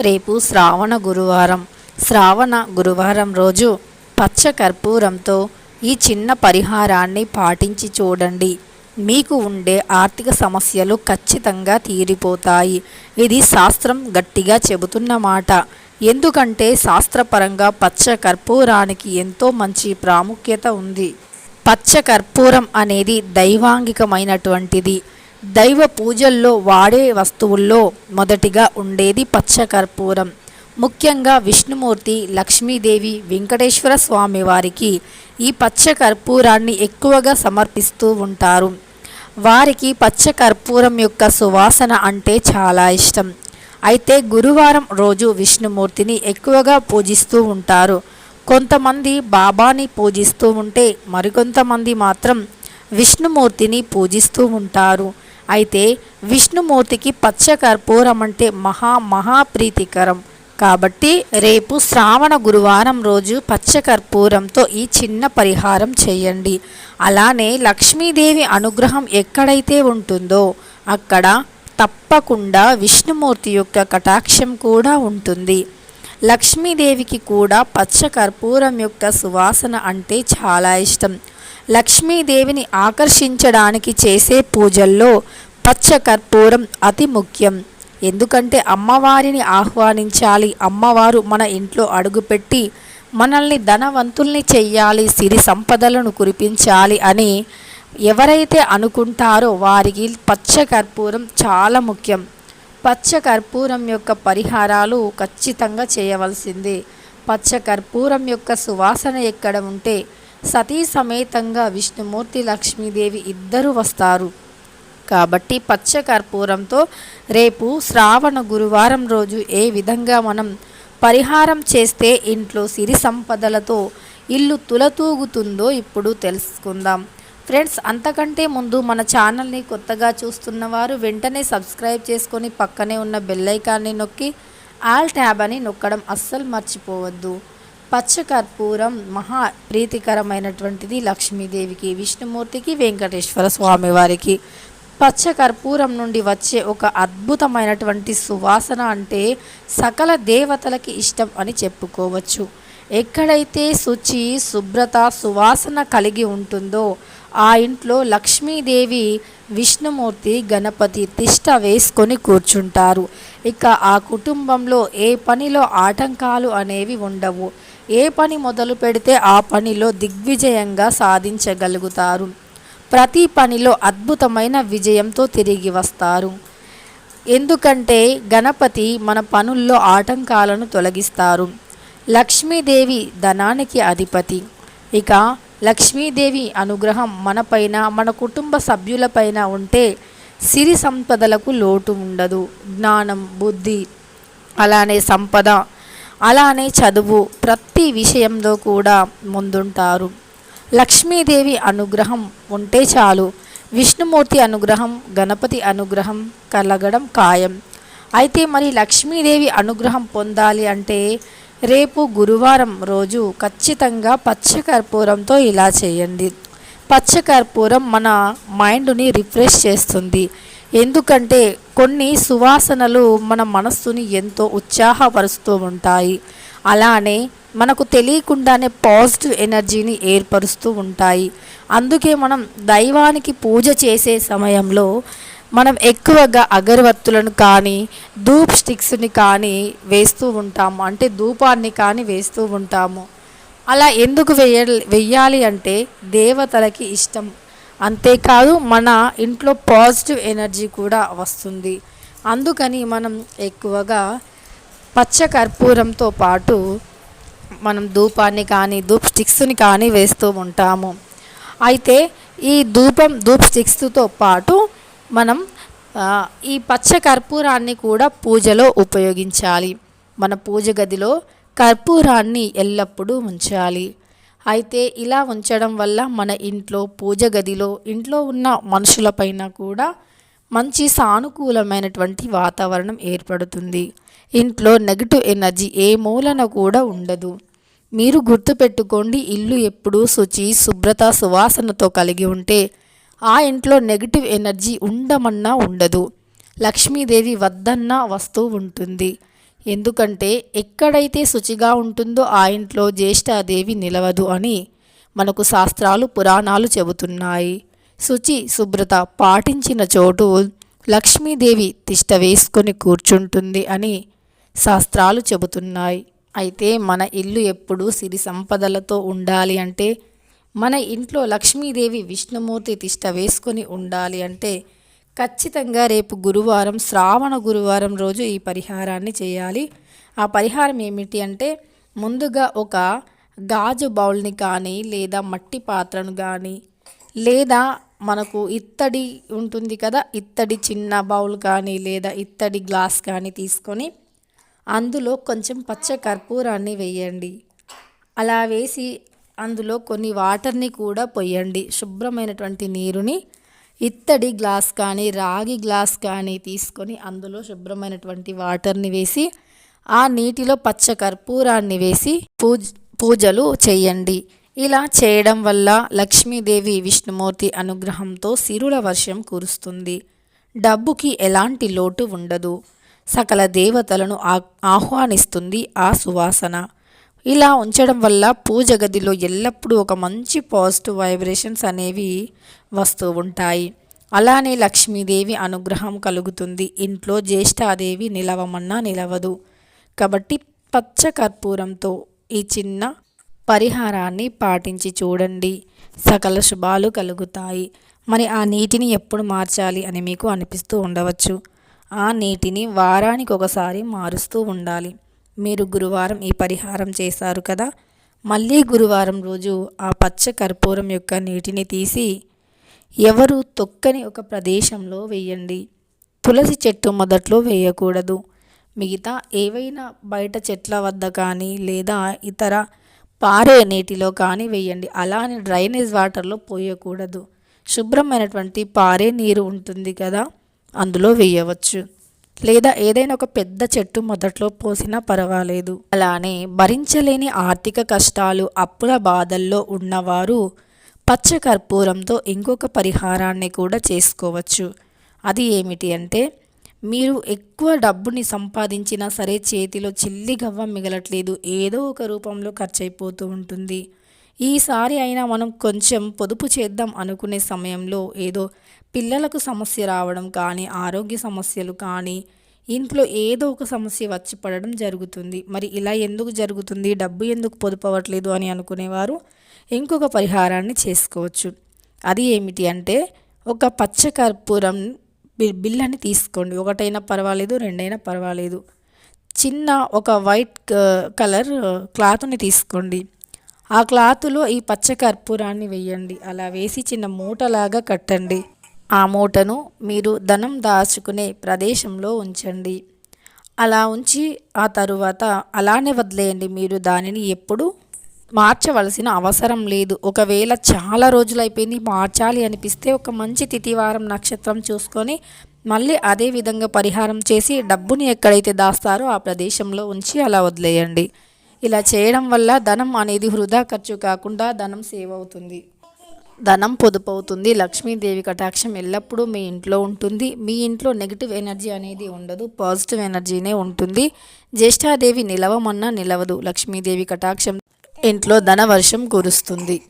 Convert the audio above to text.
రేపు శ్రావణ గురువారం. శ్రావణ గురువారం రోజు పచ్చ కర్పూరంతో ఈ చిన్న పరిహారాన్ని పాటించి చూడండి. మీకు ఉండే ఆర్థిక సమస్యలు ఖచ్చితంగా తీరిపోతాయి. ఇది శాస్త్రం గట్టిగా చెబుతున్న మాట. ఎందుకంటే శాస్త్రపరంగా పచ్చ కర్పూరానికి ఎంతో మంచి ప్రాముఖ్యత ఉంది. పచ్చ కర్పూరం అనేది దైవాంగికమైనటువంటిది. దైవ పూజల్లో వాడే వస్తువుల్లో మొదటిగా ఉండేది పచ్చ కర్పూరం ముఖ్యంగా విష్ణుమూర్తి లక్ష్మీదేవి వెంకటేశ్వర స్వామి వారికి ఈ పచ్చ కర్పూరాన్ని ఎక్కువగా సమర్పిస్తూ ఉంటారు. వారికి పచ్చ కర్పూరం యొక్క సువాసన అంటే చాలా ఇష్టం. అయితే గురువారం రోజు విష్ణుమూర్తిని ఎక్కువగా పూజిస్తూ ఉంటారు. కొంతమంది బాబాని పూజిస్తూ ఉంటే మరికొంతమంది మాత్రం విష్ణుమూర్తిని పూజిస్తూ ఉంటారు. అయితే విష్ణుమూర్తికి పచ్చ కర్పూరం అంటే మహా మహాప్రీతికరం కాబట్టి రేపు శ్రావణ గురువారం రోజు పచ్చ కర్పూరంతో ఈ చిన్న పరిహారం చేయండి. అలానే లక్ష్మీదేవి అనుగ్రహం ఎక్కడైతే ఉంటుందో అక్కడ తప్పకుండా విష్ణుమూర్తి యొక్క కటాక్షం కూడా ఉంటుంది. లక్ష్మీదేవికి కూడా పచ్చ కర్పూరం యొక్క సువాసన అంటే చాలా ఇష్టం. లక్ష్మీదేవిని ఆకర్షించడానికి చేసే పూజల్లో పచ్చ కర్పూరం అతి ముఖ్యం. ఎందుకంటే అమ్మవారిని ఆహ్వానించాలి. అమ్మవారు మన ఇంట్లో అడుగుపెట్టి మనల్ని ధనవంతుల్ని చెయ్యాలి సిరి సంపదలను కురిపించాలి అని ఎవరైతే అనుకుంటారో వారికి పచ్చ కర్పూరం చాలా ముఖ్యం. పచ్చ కర్పూరం యొక్క పరిహారాలు ఖచ్చితంగా చేయవలసిందే. పచ్చ కర్పూరం యొక్క సువాసన ఎక్కడ ఉంటే సతీ సమేతంగా విష్ణుమూర్తి లక్ష్మీదేవి ఇద్దరు వస్తారు. కాబట్టి పచ్చ కర్పూరంతో రేపు శ్రావణ గురువారం రోజు ఏ విధంగా మనం పరిహారం చేస్తే ఇంట్లో సిరి సంపదలతో ఇల్లు తులతూగుతుందో ఇప్పుడు తెలుసుకుందాం. ఫ్రెండ్స్ అంతకంటే ముందు మన ఛానల్ని కొత్తగా చూస్తున్న వారు వెంటనే సబ్స్క్రైబ్ చేసుకొని పక్కనే ఉన్న బెల్లైకాన్ని నొక్కి ఆల్ ట్యాబ్ అని నొక్కడం అస్సలు మర్చిపోవద్దు. పచ్చ కర్పూరం మహా ప్రీతికరమైనటువంటిది లక్ష్మీదేవికి విష్ణుమూర్తికి వెంకటేశ్వర స్వామి వారికి పచ్చ కర్పూరం నుండి వచ్చే ఒక అద్భుతమైనటువంటి సువాసన అంటే సకల దేవతలకి ఇష్టం అని చెప్పుకోవచ్చు. ఎక్కడైతే శుచి శుభ్రత సువాసన కలిగి ఉంటుందో ఆ ఇంట్లో లక్ష్మీదేవి విష్ణుమూర్తి గణపతి తిష్ట వేసుకొని కూర్చుంటారు. ఇక ఆ కుటుంబంలో ఏ పనిలో ఆటంకాలు అనేవి ఉండవు. ఏ పని మొదలు పెడితే ఆ పనిలో దిగ్విజయంగా సాధించగలుగుతారు. ప్రతి పనిలో అద్భుతమైన విజయంతో తిరిగి వస్తారు. ఎందుకంటే గణపతి మన పనుల్లో ఆటంకాలను తొలగిస్తారు. లక్ష్మీదేవి ధనానికి అధిపతి. ఇక లక్ష్మీదేవి అనుగ్రహం మనపైన మన కుటుంబ సభ్యులపైన ఉంటే సిరి సంపదలకు లోటు ఉండదు. జ్ఞానం బుద్ధి అలానే సంపద అలానే చదువు ప్రతి విషయంలో కూడా ముందుంటారు. లక్ష్మీదేవి అనుగ్రహం ఉంటే చాలు. విష్ణుమూర్తి అనుగ్రహం గణపతి అనుగ్రహం కలగడం ఖాయం. అయితే మరి లక్ష్మీదేవి అనుగ్రహం పొందాలి అంటే రేపు గురువారం రోజు ఖచ్చితంగా పచ్చకర్పూరంతో ఇలా చేయండి. పచ్చకర్పూరం మన మైండ్ని రిఫ్రెష్ చేస్తుంది. ఎందుకంటే కొన్ని సువాసనలు మన మనస్సుని ఎంతో ఉత్సాహపరుస్తూ ఉంటాయి. అలానే మనకు తెలియకుండానే పాజిటివ్ ఎనర్జీని ఏర్పరుస్తూ ఉంటాయి. అందుకే మనం దైవానికి పూజ చేసే సమయంలో మనం ఎక్కువగా అగరవత్తులను కానీ ధూప్ స్టిక్స్ని కానీ వేస్తూ ఉంటాము. అంటే ధూపాన్ని కానీ వేస్తూ ఉంటాము. అలా ఎందుకు వేయ వెయ్యాలి అంటే దేవతలకి ఇష్టం. అంతేకాదు మన ఇంట్లో పాజిటివ్ ఎనర్జీ కూడా వస్తుంది. అందుకని మనం ఎక్కువగా పచ్చ కర్పూరంతో పాటు మనం ధూపాన్ని కానీ ధూప్ స్టిక్స్ని కానీ వేస్తూ ఉంటాము. అయితే ఈ ధూపం ధూప్ స్టిక్స్తో పాటు మనం ఈ పచ్చ కర్పూరాన్ని కూడా పూజలో ఉపయోగించాలి. మన పూజ గదిలో కర్పూరాన్ని ఎల్లప్పుడూ ఉంచాలి. అయితే ఇలా ఉంచడం వల్ల మన ఇంట్లో పూజ గదిలో ఇంట్లో ఉన్న మనుషులపైన కూడా మంచి సానుకూలమైనటువంటి వాతావరణం ఏర్పడుతుంది. ఇంట్లో నెగిటివ్ ఎనర్జీ ఏ మూలన కూడా ఉండదు. మీరు గుర్తుపెట్టుకోండి ఇల్లు ఎప్పుడూ శుచి శుభ్రత సువాసనతో కలిగి ఉంటే ఆ ఇంట్లో నెగిటివ్ ఎనర్జీ ఉండమన్నా ఉండదు. లక్ష్మీదేవి వద్దన్నా వస్తూ ఉంటుంది. ఎందుకంటే ఎక్కడైతే శుచిగా ఉంటుందో ఆ ఇంట్లో జ్యేష్ఠాదేవి నిలవదు అని మనకు శాస్త్రాలు పురాణాలు చెబుతున్నాయి. శుచి శుభ్రత పాటించిన చోటు లక్ష్మీదేవి తిష్ట వేసుకొని కూర్చుంటుంది అని శాస్త్రాలు చెబుతున్నాయి. అయితే మన ఇల్లు ఎప్పుడు సిరి సంపదలతో ఉండాలి అంటే మన ఇంట్లో లక్ష్మీదేవి విష్ణుమూర్తి తిష్ట వేసుకొని ఉండాలి అంటే ఖచ్చితంగా రేపు గురువారం శ్రావణ గురువారం రోజు ఈ పరిహారాన్ని చేయాలి. ఆ పరిహారం ఏమిటి అంటే ముందుగా ఒక గాజు బౌల్ని కానీ లేదా మట్టి పాత్రను కానీ లేదా మనకు ఇత్తడి ఉంటుంది కదా ఇత్తడి చిన్న బౌల్ కానీ లేదా ఇత్తడి గ్లాస్ కానీ తీసుకొని అందులో కొంచెం పచ్చ కర్పూరాన్ని వేయండి. అలా వేసి అందులో కొన్ని వాటర్ని కూడా పొయ్యండి శుభ్రమైనటువంటి నీరుని ఇత్తడి గ్లాస్ కానీ రాగి గ్లాస్ కానీ తీసుకొని అందులో శుభ్రమైనటువంటి వాటర్ని వేసి ఆ నీటిలో పచ్చ కర్పూరాన్ని వేసి పూజ పూజలు చేయండి. ఇలా చేయడం వల్ల లక్ష్మీదేవి విష్ణుమూర్తి అనుగ్రహంతో సిరుల వర్షం కురుస్తుంది. డబ్బుకి ఎలాంటి లోటు ఉండదు. సకల దేవతలను ఆహ్వానిస్తుంది ఆ సువాసన. ఇలా ఉంచడం వల్ల పూజ గదిలో ఎల్లప్పుడూ ఒక మంచి పాజిటివ్ వైబ్రేషన్స్ అనేవి వస్తూ ఉంటాయి. అలానే లక్ష్మీదేవి అనుగ్రహం కలుగుతుంది. ఇంట్లో జ్యేష్ఠాదేవి నిలవమన్నా నిలవదు. కాబట్టి పచ్చ కర్పూరంతో ఈ చిన్న పరిహారాన్ని పాటించి చూడండి. సకల శుభాలు కలుగుతాయి. మరి ఆ నీటిని ఎప్పుడు మార్చాలి అని మీకు అనిపిస్తూ ఉండవచ్చు. ఆ నీటిని వారానికి ఒకసారి మారుస్తూ ఉండాలి. మీరు గురువారం ఈ పరిహారం చేశారు కదా? మళ్ళీ గురువారం రోజు ఆ పచ్చ కర్పూరం యొక్క నీటిని తీసి ఎవరు తొక్కని ఒక ప్రదేశంలో వేయండి. తులసి చెట్టు మొదట్లో వేయకూడదు. మిగతా ఏవైనా బయట చెట్ల వద్ద కానీ లేదా ఇతర పారే నీటిలో కానీ వేయండి. అలానే డ్రైనేజ్ వాటర్లో పోయకూడదు. శుభ్రమైనటువంటి పారే నీరు ఉంటుంది కదా? అందులో వేయవచ్చు. లేదా ఏదైనా ఒక పెద్ద చెట్టు మొదట్లో పోసినా పర్వాలేదు. అలానే భరించలేని ఆర్థిక కష్టాలు అప్పుల బాధల్లో ఉన్నవారు పచ్చ కర్పూరంతో ఇంకొక పరిహారాన్ని కూడా చేసుకోవచ్చు. అది ఏమిటి అంటే మీరు ఎక్కువ డబ్బుని సంపాదించినా సరే చేతిలో చిల్లి గవ్వ మిగలట్లేదు. ఏదో ఒక రూపంలో ఖర్చు అయిపోతూ ఉంటుంది. ఈసారి అయినా మనం కొంచెం పొదుపు చేద్దాం అనుకునే సమయంలో ఏదో పిల్లలకు సమస్య రావడం కానీ ఆరోగ్య సమస్యలు కానీ ఇంట్లో ఏదో ఒక సమస్య వచ్చి పడడం జరుగుతుంది. మరి ఇలా ఎందుకు జరుగుతుంది? డబ్బు ఎందుకు పొదుపు అవ్వట్లేదు అని అనుకునేవారు ఇంకొక పరిహారాన్ని చేసుకోవచ్చు. అది ఏమిటి అంటే ఒక పచ్చ కర్పూరం బిల్లని తీసుకోండి. ఒకటైనా పర్వాలేదు రెండైనా పర్వాలేదు. చిన్న ఒక వైట్ కలర్ క్లాత్ని తీసుకోండి. ఆ క్లాత్లో ఈ పచ్చ కర్పూరాన్ని వేయండి. అలా వేసి చిన్న మూటలాగా కట్టండి. ఆ మూటను మీరు ధనం దాచుకునే ప్రదేశంలో ఉంచండి. అలా ఉంచి ఆ తరువాత అలానే వదిలేయండి మీరు దానిని ఎప్పుడు మార్చవలసిన అవసరం లేదు. ఒకవేళ చాలా రోజులు అయిపోయింది మార్చాలి అనిపిస్తే ఒక మంచి తిథివారం నక్షత్రం చూసుకొని మళ్ళీ అదే విధంగా పరిహారం చేసి డబ్బుని ఎక్కడైతే దాస్తారో ఆ ప్రదేశంలో ఉంచి అలా వదిలేయండి. ఇలా చేయడం వల్ల ధనం అనేది వృధా ఖర్చు కాకుండా ధనం సేవ్ అవుతుంది. ధనం పొదుపు అవుతుంది లక్ష్మీదేవి కటాక్షం ఎల్లప్పుడూ మీ ఇంట్లో ఉంటుంది. మీ ఇంట్లో నెగిటివ్ ఎనర్జీ అనేది ఉండదు. పాజిటివ్ ఎనర్జీనే ఉంటుంది. జ్యేష్ఠాదేవి నిలవమన్నా నిలవదు. లక్ష్మీదేవి కటాక్షం ఇంట్లో ధనవర్షం కురుస్తుంది.